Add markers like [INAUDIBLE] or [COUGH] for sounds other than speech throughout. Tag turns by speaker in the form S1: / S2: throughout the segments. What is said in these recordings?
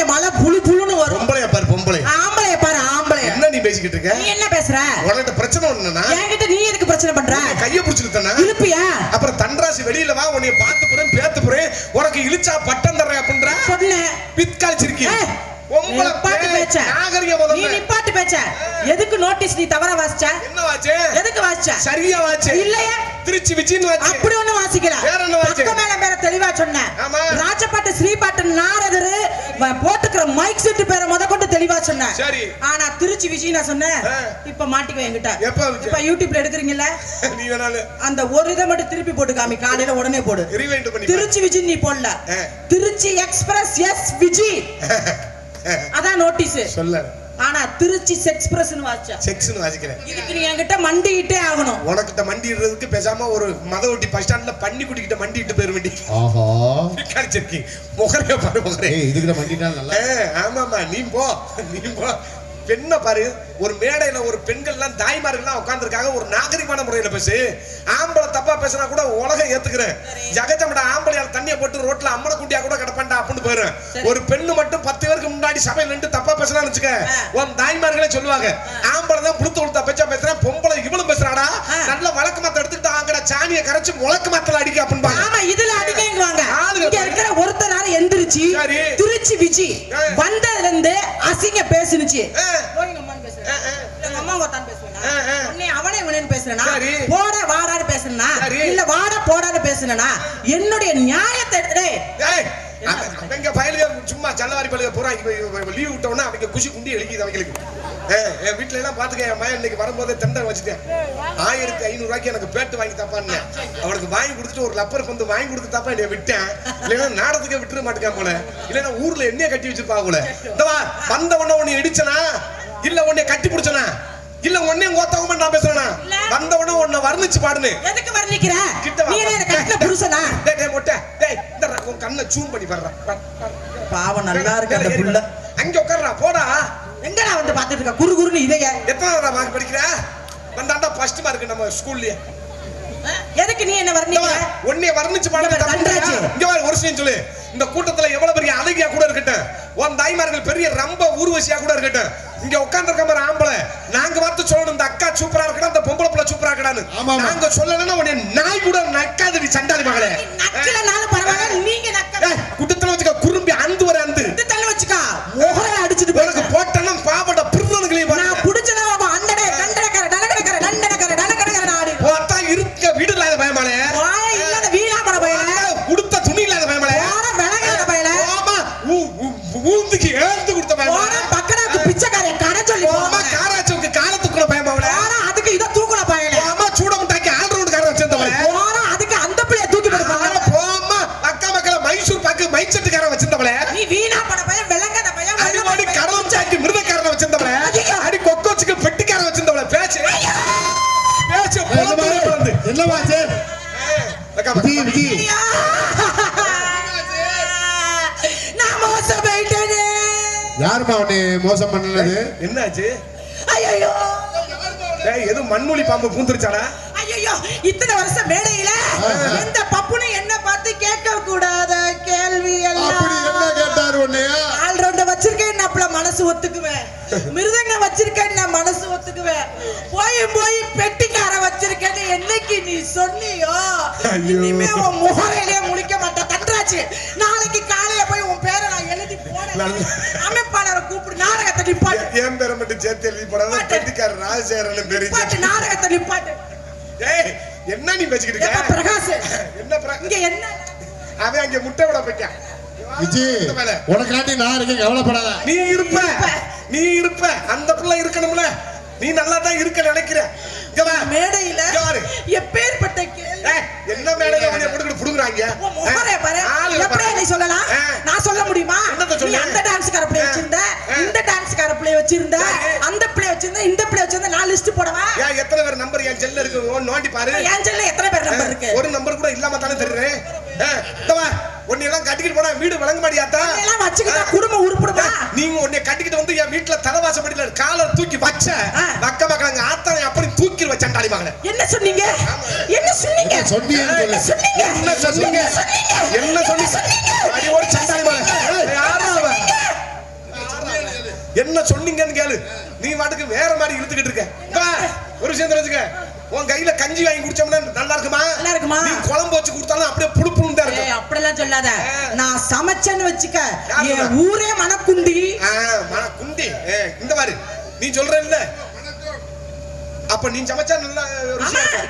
S1: இங்க மழை புழு புழுன்னு வரும்.
S2: பொம்பளைய பாரு பொம்பளை
S1: ஆம்பளைய பாரு ஆம்பளைய.
S2: என்ன நீ பேசிக்கிட்டு இருக்க?
S1: நீ என்ன பேசுற?
S2: உனக்கிட்ட பிரச்சனை ஒண்ணுனா
S1: என்கிட்ட நீ எதுக்கு பிரச்சனை பண்ற?
S2: கைய பிடிச்சிருத்தனா
S1: இழுப்பியா?
S2: அப்புறம் தன்ராசி வெளியில வா உன்னைய பார்த்து போறேன் பேத்து போறேன் உனக்கு இழிச்சா பட்டம் தர்றேன் அப்படின்ற
S1: சொன்னேன்
S2: பித்காலிச்சிருக்கி
S1: ஏய்,
S2: பொம்பளை
S1: நிப்பாட்டு
S2: பே-
S1: பேச்ச.
S2: நாகரிக
S1: நீ
S2: முதல்ல
S1: நிப்பாட்டு பேச்ச. எதுக்கு நோட்டீஸ் நீ தவற வாசிச்ச?
S2: என்ன வாச்சு
S1: எதுக்கு வாசிச்ச?
S2: சரியா வாச்சு
S1: இல்லையே.
S2: திருச்சி வாச்சு.
S1: அப்படி ஒண்ணு வாசிக்கல.
S2: வேற என்ன வாசிச்ச?
S1: பக்கம் மேல மேல தெளிவா சொன்னேன். ராஜபாட்டு ஸ்ரீபாட்டு நாரதரு போட்டுக்கிற மைக் செட் பேரை முத கொண்டு தெளிவா சொன்னேன்
S2: சரி.
S1: ஆனா திருச்சி விஜய் நான் சொன்னேன். இப்ப மாட்டிக்கோ என்கிட்ட.
S2: எப்ப?
S1: இப்ப யூடியூப்ல எடுக்குறீங்கல்ல? [LAUGHS]
S2: நீ வேணாலும்.
S1: அந்த ஒரு இதை மட்டும் திருப்பி போட்டு காமி. காலையில உடனே போடு. திருச்சி விஜய் நீ போடல. Trichy express S Vijay. [LAUGHS] [LAUGHS] அதான் நோட்டீஸ்
S2: சொல்ல.
S1: ஆனா திருச்சி எக்ஸ்பிரஸ்னு வாச்ச.
S2: செக்ஸ்னு வாசிக்கிறேன்.
S1: இதுக்கு நீ என்கிட்ட மண்டிக்கிட்டே ஆகணும்.
S2: உனக்கிட்ட மண்டிடுறதுக்கு பேசாம ஒரு மத ஒட்டி பஸ் ஸ்டாண்ட்ல பண்ணி குட்டிக்கிட்ட மண்டிட்டு போயிட வேண்டி
S3: ஆஹா. [LAUGHS]
S2: பிக்காளிச்சிருக்கி முகரைய பாரு முகரே.
S3: இதுக்கு மண்டினா நல்லா
S2: ஆமாமா நீ போ. நீ போ. பெண்ணை பாரு ஒரு மேடையில ஒரு பெண்கள்லாம் தாய்மார்கள்லாம் உட்கார்ந்திருக்காங்க ஒரு நாகரிகமான முறையில பேசு ஆம்பளை தப்பா பேசினா கூட உலகம் ஏத்துக்கிறேன் ஜகஜமட ஆம்பளையால் தண்ணியை போட்டு ரோட்ல அம்மனை குண்டியா கூட கிடப்பாண்டா அப்படின்னு போயிரும்
S1: சரி.
S2: ஒரு பெண்ணு மட்டும் பத்து பேருக்கு முன்னாடி சபையில நின்று தப்பா பேசினான்னு வச்சுக்க. உன் தாய்மார்களே சொல்லுவாங்க ஆம்பளை தான் புளுத்து உளுத்தா பேச்சா பேசுறேன் பொம்பளை இவளும் பேசுறாடா. நல்ல வழக்கு மத்த எடுத்துட்டு ஆங்கடா சாணியை கரைச்சு முழக்கு மத்தல அடிக்க அப்படின்பாங்க
S1: ஆமா இதுல அடிக்கங்குவாங்க
S2: ஆளுங்க
S1: இருக்கிற ஒருத்தரால எந்திரிச்சு. திருச்சி விஜி
S2: ஆ.
S1: போய் எங்க அம்மான்னு பேசுறேன். எங்க அம்மா ஒருத்தான் பேசுவேனா. உன்னை அவனே இவனேன்னு பேசுறேனா. போட வாடான்னு
S2: சரி.
S1: இல்ல வாடா போடான்னு பேசுனா என்னுடைய நியாயத்தை
S2: அவங்க பயலுக சும்மா ஜல்லவாரி பயலுக பூரா லீவ் விட்டோம்னா அவங்க குஷி குண்டி எழுக்கிது அவங்களுக்கு. என் வீட்ல எல்லாம் பாத்துக்க என் மயன் இன்னைக்கு வரும்போதே தெண்டை வச்சுட்டேன். ஆயிரத்தி ஐநூறு ரூபாய்க்கு எனக்கு பேட்டு வாங்கி தப்பான்னு. அவனுக்கு வாங்கி கொடுத்துட்டு ஒரு லப்பர் வந்து வாங்கி கொடுத்து தப்பா என்னை விட்டேன். இல்லைன்னா நாடத்துக்கே விட்டுற மாட்டேங்க போல. இல்லைன்னா ஊர்ல என்னைய கட்டி வச்சிருப்பா போல. இந்தவா வந்த உடனே உன்னை இடிச்சனா? இல்ல உன்னை கட்டி பிடிச்சனா? இல்ல உன்னை கோத்தவமா நான் பேசுறேனா. வந்த உடனே உன்னை வர்ணிச்சு பாடுன்னு
S1: எதுக்கு வர்ணிக்கிற?
S2: கிட்ட வா.
S1: நீ என்ன கட்டின புருஷனா?
S2: டேய் டேய் மொட்டை. டேய் இந்த உன் கண்ணை ஜூம் பண்ணி வர்றா.
S1: பாவம் நல்லா இருக்கு அந்த புள்ள?
S2: அங்க உட்கார்றா போடா.
S1: எங்கடா வந்து பாத்துட்டு இருக்க? குரு குருன்னு இதைய.
S2: எத்தனை மார்க் படிக்கிற? வந்தாண்டா ஃபர்ஸ்ட் மார்க் நம்ம ஸ்கூல்லயே
S1: எதுக்கு நீ என்ன வர்ணிக்கிற?
S2: உன்னைய வர்ணிச்சு இல்லையா?
S1: கண்டராஜ்.
S2: இங்க ஒரு விஷயம் சொல்லு. இந்த கூட்டத்துல எவ்வளவு பெரிய அழகியா கூட இருக்கட்டும். உன் தாய்மார்கள் பெரிய ரொம்ப ஊர்வசியா கூட இருக்கட்டும். இங்க உட்கார்ந்து மாதிரி ஆம்பளை. நாங்க பார்த்து சொல்லணும் இந்த அக்கா சூப்பரா இருக்கடா இந்த பொம்பளை புள்ள சூப்பரா இருக்கடான்னு. நாங்க சொல்லலைன்னா உன்னை நாய் கூட நக்காதடி சண்டாளி மகளே.
S1: பரவாயில்ல நீங்க நக்கல
S2: ஏய், குட்டத்துல வச்சுக்க
S3: விஜி!
S1: நான் மோசம் போயிட்டேனே
S3: உன்னை மோசம் பண்ணது
S2: என்னாச்சு?
S1: ஐயோ
S2: டேய் எது மண்மொழி பாம்பு பூந்துருச்சாடா?
S1: ஐயோ இத்தனை வருஷம் மேடையில எந்த பப்புனும் என்ன பார்த்து கேட்க கூடாத மனசு ஒத்துக்குவேன். மிருதங்க வச்சிருக்கேன் நான் மனசு ஒத்துக்குவேன். போய் போய் பெட்டிக்கார வச்சிருக்கேன்னு என்னைக்கு நீ சொன்னியோ. இனிமே உன் முகரையிலே முழிக்க மாட்டேன். தன்றாச்சு நாளைக்கு காலையில போய் உன் பேரை நான் எழுதி போனேன் அமைப்பாளரை கூப்பிடு நாடகத்தை நிப்பாட்டு.
S2: என் பேரை மட்டும் சேர்த்து எழுதி போடாத பெட்டிக்கார ராஜசேரன் பேரு
S1: நாடகத்தை நிப்பாட்டு.
S2: டேய் என்ன நீ பேசிக்கிட்டு இருக்க?
S1: பிரகாஷ்? [LAUGHS]
S2: என்ன
S1: இங்க என்ன?
S2: அவன் அங்க முட்டை விட போயிட்டான்
S3: விஜி. உனக்காண்டி நான் இருக்கேன் கவலைப்படாத
S2: நீ இருப்ப நீ இருப்ப அந்த பிள்ளை இருக்கணும்ல நீ நல்லா தான் இருக்க நினைக்கிற.
S1: மேடையில
S2: யாரு?
S1: எப்பேற்பட்ட
S2: என்ன மேடையில அவனை போட்டுக்கிட்டு புடுங்குறாங்க
S1: எப்படி சொல்லலாம்? நான் சொல்ல முடியுமா? நீ
S2: சொல்ல?
S1: அந்த டான்ஸ்கார பிள்ளை
S2: ஆ.
S1: வச்சிருந்த. இந்த டான்ஸ்கார பிள்ளை வச்சிருந்த,
S2: சரி.
S1: அந்த பிள்ளை வச்சிருந்த, இந்த பிள்ளை வச்சிருந்த, நான் list போடவா?
S2: ஏன் எத்தனை பேர் நம்பர் என் செல்ல இருக்கு ஓ, நோண்டி பாரு
S1: என் எத்தனை பேர் number இருக்கு?
S2: ஒரு நம்பர் கூட இல்லாம தானே தெரியுறேன் உன்னை எல்லாம் கட்டிக்கிட்டு போனா வீடு வழங்க மாட்டியாத்தா
S1: இதெல்லாம் வச்சுக்கிட்டா குடும்பம் உருப்படுமா?
S2: நீங்க உன்னை கட்டிக்கிட்டு வந்து என் வீட்டுல தலைவாசப்படியில காலை தூக்கி வச்ச
S1: ஆ.
S2: வக்க மக்கள் ஆத்தானை அப்படி தூக்கிடுவ சண்டாளி மகனை
S1: என்ன சொன்னீங்க என்ன சொன்னீங்க
S3: என்ன சொன்னீங்கன்னு
S1: என்ன. சொன்னீங்க
S2: என்ன சொன்னீங்க?
S1: சொன்னீங்க
S2: என்ன சொன்னீங்க அடி ஒரு யாரா அவன் என்ன சொன்னீங்கன்னு கேளு நீ வாட்டுக்கு வேற மாதிரி இழுத்துக்கிட்டு இருக்க ஒரு விஷயம் தெரிஞ்சுக்க உன் கையில கஞ்சி வாங்கி குடிச்சோம்னா நல்லா இருக்குமா?
S1: நல்லா இருக்குமா?
S2: நீ குழம்பு வச்சு கொடுத்தாலும் அப்படியே புழு புழுன்னு தான் இருக்கும்.
S1: அப்படிலாம் சொல்லாத. நான் சமைச்சேன்னு வச்சுக்க என்? ஊரே
S2: குண்டி ஏ, இந்த மாதிரி நீ சொல்ற இல்ல அப்ப நீ சமைச்சா நல்லா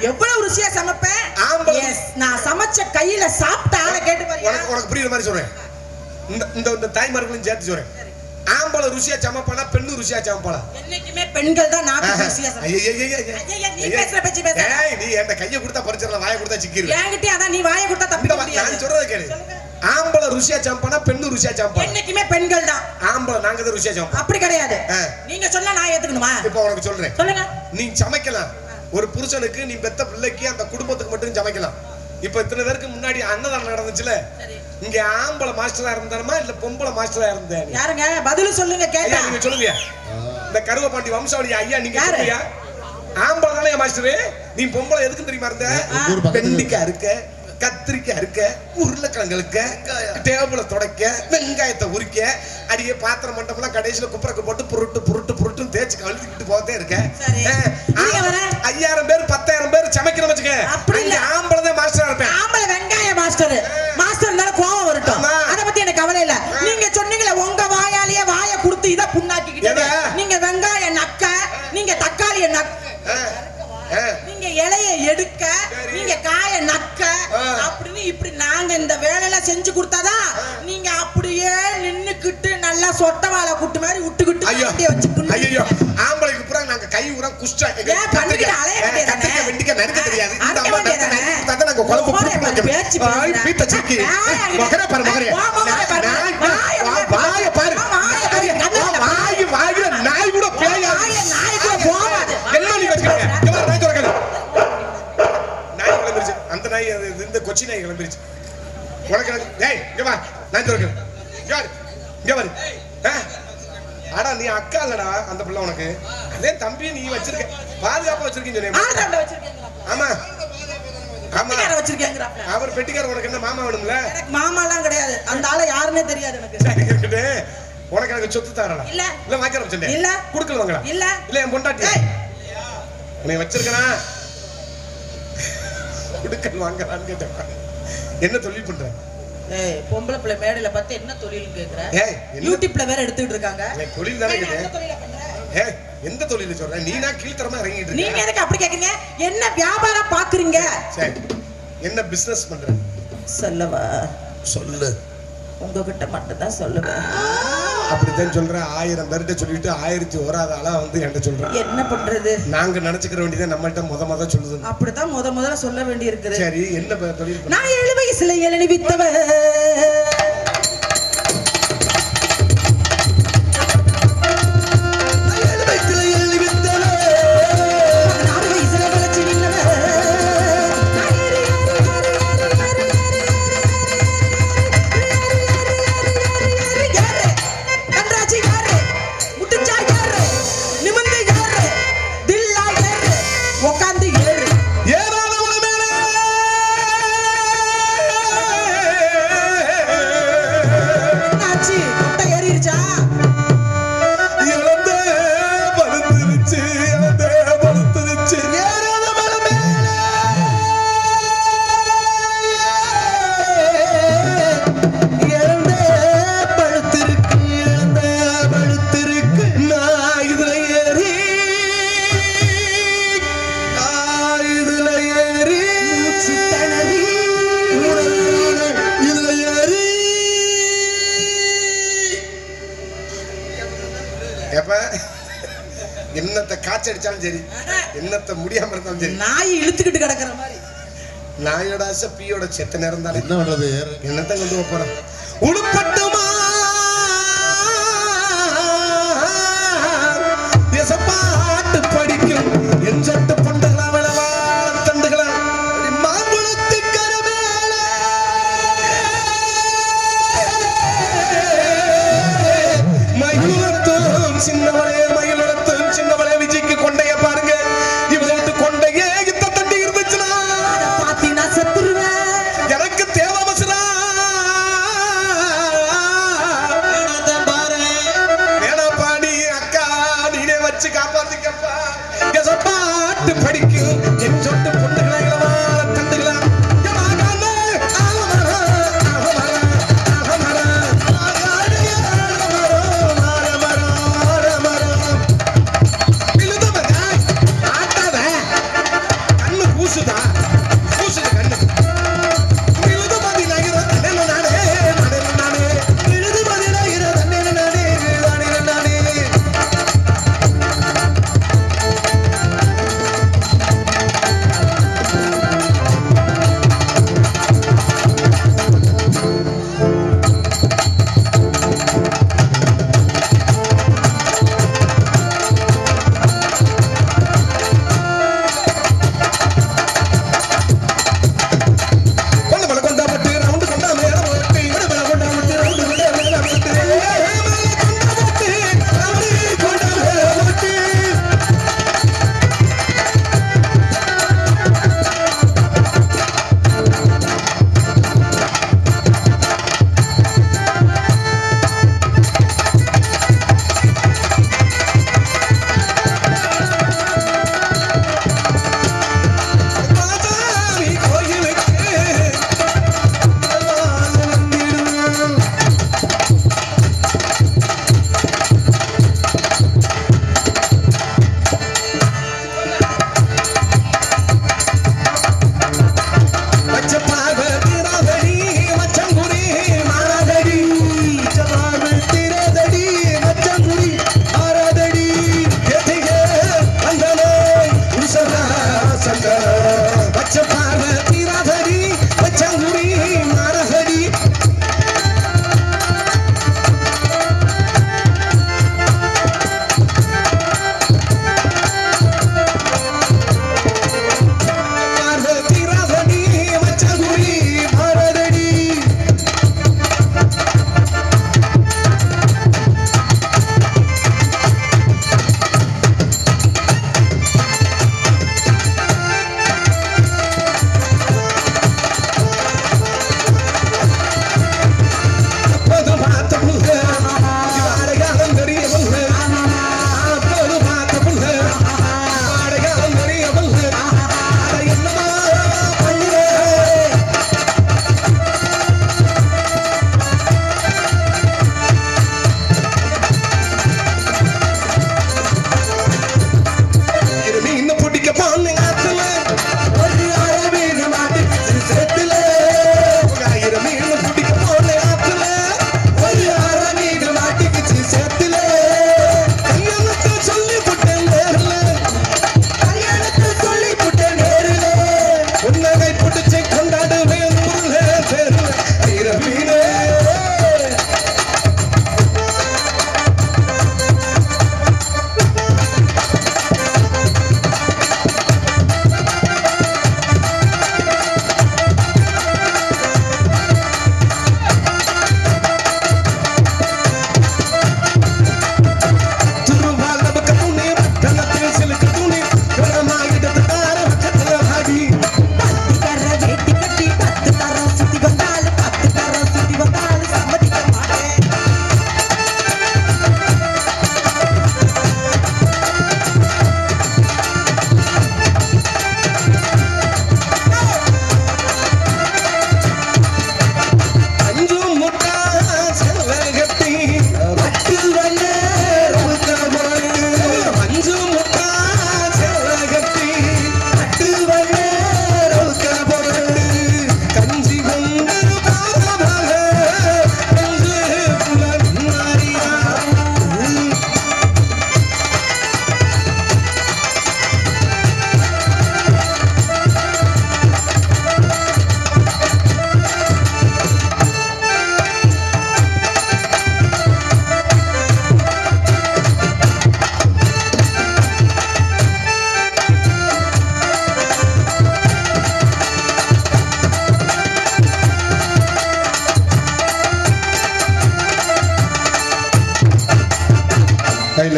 S1: எவ்வளவு ருசியா சமைப்பேன்?
S2: ஆம்பளை-
S1: நான் சமைச்ச கையில சாப்பிட்ட ஆளை கேட்டு
S2: உனக்கு உனக்கு புரியுற மாதிரி சொல்றேன். இந்த இந்த இந்த தாய்மார்களும் சேர்த்து சொல்றேன். ஆம்பளை ருசியா சமைப்பானா பெண்ணு ருசியா சமைப்பானா
S1: என்னைக்குமே பெண்கள் தான் ருசியா நீ பேசுற பேச்சு பேசாத.
S2: ஏய், நீ என்கிட்ட கையை கொடுத்தா பறிச்சிடலாம் வாயை கொடுத்தா சிக்கிரு
S1: என்கிட்டயே அதான் நீ வாயை கொடுத்தா முடியாது.
S2: நான் சொல்றத கேளு. ஆம்பளை ருசியா சமைப்பானா பெண்ணு ருசியா சமைப்பானா
S1: என்னைக்குமே பெண்கள் தான்.
S2: ஆம்பளை நாங்க தான் ருசியா சமைப்போம்.
S1: அப்படி கிடையாது. நீங்க சொன்னா நான் ஏத்துக்கணுமா?
S2: இப்ப உனக்கு சொல்றேன்.
S1: சொல்லுங்க.
S2: நீ சமைக்கலாம். ஒரு புருஷனுக்கு நீ பெத்த பிள்ளைக்கு அந்த குடும்பத்துக்கு மட்டும் சமைக்கலாம். இப்ப இத்தனை பேருக்கு முன்னாடி அன்னதானம் நடந்துச்சுல. இங்க ஆம்பளை மாஸ்டரா இருந்தாருமா இல்ல பொம்பளை மாஸ்டரா இருந்தா நீ?
S1: யாருங்க? பதில் சொல்லுங்க கேட்டா.
S2: நீங்க சொல்லுங்க. இந்த கருவப்பாண்டி வம்சாவளி ஐயா நீங்க
S1: யாரு?
S2: சொல்லுங்க. ஆம்பளை தானே மாஸ்டரு? நீ பொம்பளை எதுக்கு தெரியுமா இருந்த? வெண்டிக்காய் இருக்க கத்திரிக்காய் இருக்க உருளைக்கிழங்கு இருக்க டேபிள துடைக்க வெங்காயத்தை உரிக்க அடியே பாத்திரம் மண்டபம்லாம் கடைசியில குப்பரக்கு போட்டு புருட்டு புருட்டு புருட்டுன்னு தேய்ச்சி கழுவிக்கிட்டு போதே இருக்க. ஐயாயிரம் பேர் பத்தாயிரம் பேர் சமைக்கணும் வச்சுக்க ஆம்பளை தான் மாஸ்டரா இருப்பேன்.
S1: ஆம்பளை வெங்காய மாஸ்டர் மாஸ்டர் இருந்தாலும் கோவம் வரட்டும்
S2: ஆமா.
S1: அத பத்தி எனக்கு கவலை இல்ல நீங்க சொன்னீங்களே உங்க வாயாலேயே வாயை கொடுத்து இத புண்ணாக்கிக்கிட்டு
S2: எதை?
S1: நீங்க வெங்காய நக்க நீங்க தக்காளிய நக்க. நீங்க இலைய எடுக்க. நீங்க காய நக்க. அப்படின்னு இப்படி நாங்க இந்த வேலையெல்லாம் செஞ்சு கொடுத்தாதான் நீங்க அப்படியே நின்னுக்கிட்டு நல்லா சொட்ட வாழை குட்டு மாதிரி விட்டுக்கிட்டு
S2: ஐயோ
S1: அப்படியே வச்சு புண்ணு
S2: ஐயோ ஆம்பளைக்கு பூரா நாங்க கை ஊரா குஷ்டா
S1: பண்ணிக்கிட்டு அலைய வேண்டியதானே?
S2: கத்திரிக்காய் வெண்டிக்காய் நறுக்க தெரியாது இந்த அம்மா நாங்க குழம்பு.
S1: பேச்சு
S2: சிக்கி. மகரே பாரு, மகரே. நாய் கிளம்பிருச்சு உனக்கு டேய், இங்க வா, நாய் திறக்காது. இங்க பாரு, இங்க பாரு. ஆ? அடா நீ அக்கா இல்லடா அந்த பிள்ளை உனக்கு அதே தம்பியை நீ வச்சிருக்க பாதுகாப்பா வச்சிருக்கீங்க. ஆமா. அவர் பெட்டிக்கார உனக்கு என்ன மாமா வேணும்ல
S1: எனக்கு மாமாலாம் கிடையாது அந்த ஆளை யாருன்னே தெரியாது எனக்கு
S2: உனக்கு எனக்கு சொத்து தாரடா
S1: இல்ல.
S2: இல்ல வச்சிருந்தேன்
S1: இல்ல.
S2: குடுக்கல வாங்கடா
S1: இல்ல.
S2: இல்ல என் பொண்டாட்டி. உன்னை வச்சிருக்கனா குடுக்கல் வாங்கலான்னு கேட்டேன். என்ன தொழில் பண்ற?
S1: ஏய் பொம்பளை பிள்ளை மேடையில பார்த்து என்ன தொழில்னு கேக்குற?
S2: ஏய்
S1: யூடியூப்ல வேற எடுத்துட்டு இருக்காங்க.
S2: தொழில் தானே
S1: தொழிலை?
S2: ஏய் எந்த தொழில சொல்ற? நீ நான் கீழ்த்தரமா இறங்கிட்டு
S1: நீங்க எதுக்கு அப்படி கேக்குறீங்க? என்ன வியாபாரம் பாக்குறீங்க?
S2: சரி என்ன பிசினஸ் பண்ற?
S1: சொல்லவா?
S2: சொல்லு.
S1: உங்ககிட்ட மட்டும் தான் சொல்லுவேன்
S2: அப்படித்தான் சொல்ற ஆயிரம் பேர்கிட்ட சொல்லிட்டு ஆயிரத்தி ஓராத ஆளா வந்து என்கிட்ட சொல்றேன்
S1: என்ன பண்றது?
S2: நாங்க நினைச்சுக்கிற வேண்டியதை நம்மள்ட்ட முத முத சொல்லுது
S1: அப்படித்தான் முத முதல்ல சொல்ல வேண்டி இருக்குது
S2: சரி என்ன?
S1: நான் ஏழு வயசுல இளநி
S2: நாயோட ஆசை பீயோட செத்த நேரம் தானே
S3: என்ன பண்றது.
S2: என்னத்த கொண்டு போறோம் உடுப்பட்டுமா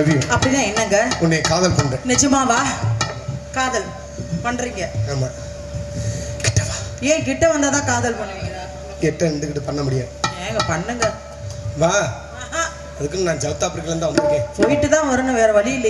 S2: லவ் யூ
S1: என்னங்க?
S2: உன்னை காதல் பண்றேன்
S1: நிஜமாவா? காதல் பண்றீங்க.
S2: ஆமா.
S1: ஏன் கிட்ட வந்தாதான் காதல் பண்ணுவீங்க.
S2: கிட்ட இருந்துகிட்டு பண்ண முடியாது.
S1: ஏங்க பண்ணுங்க.
S2: வா. அதுக்கு நான் சவுத் ஆப்பிரிக்கால இருந்து வந்திருக்கேன்.
S1: போயிட்டு தான் வரணும் வேற வழி இல்லை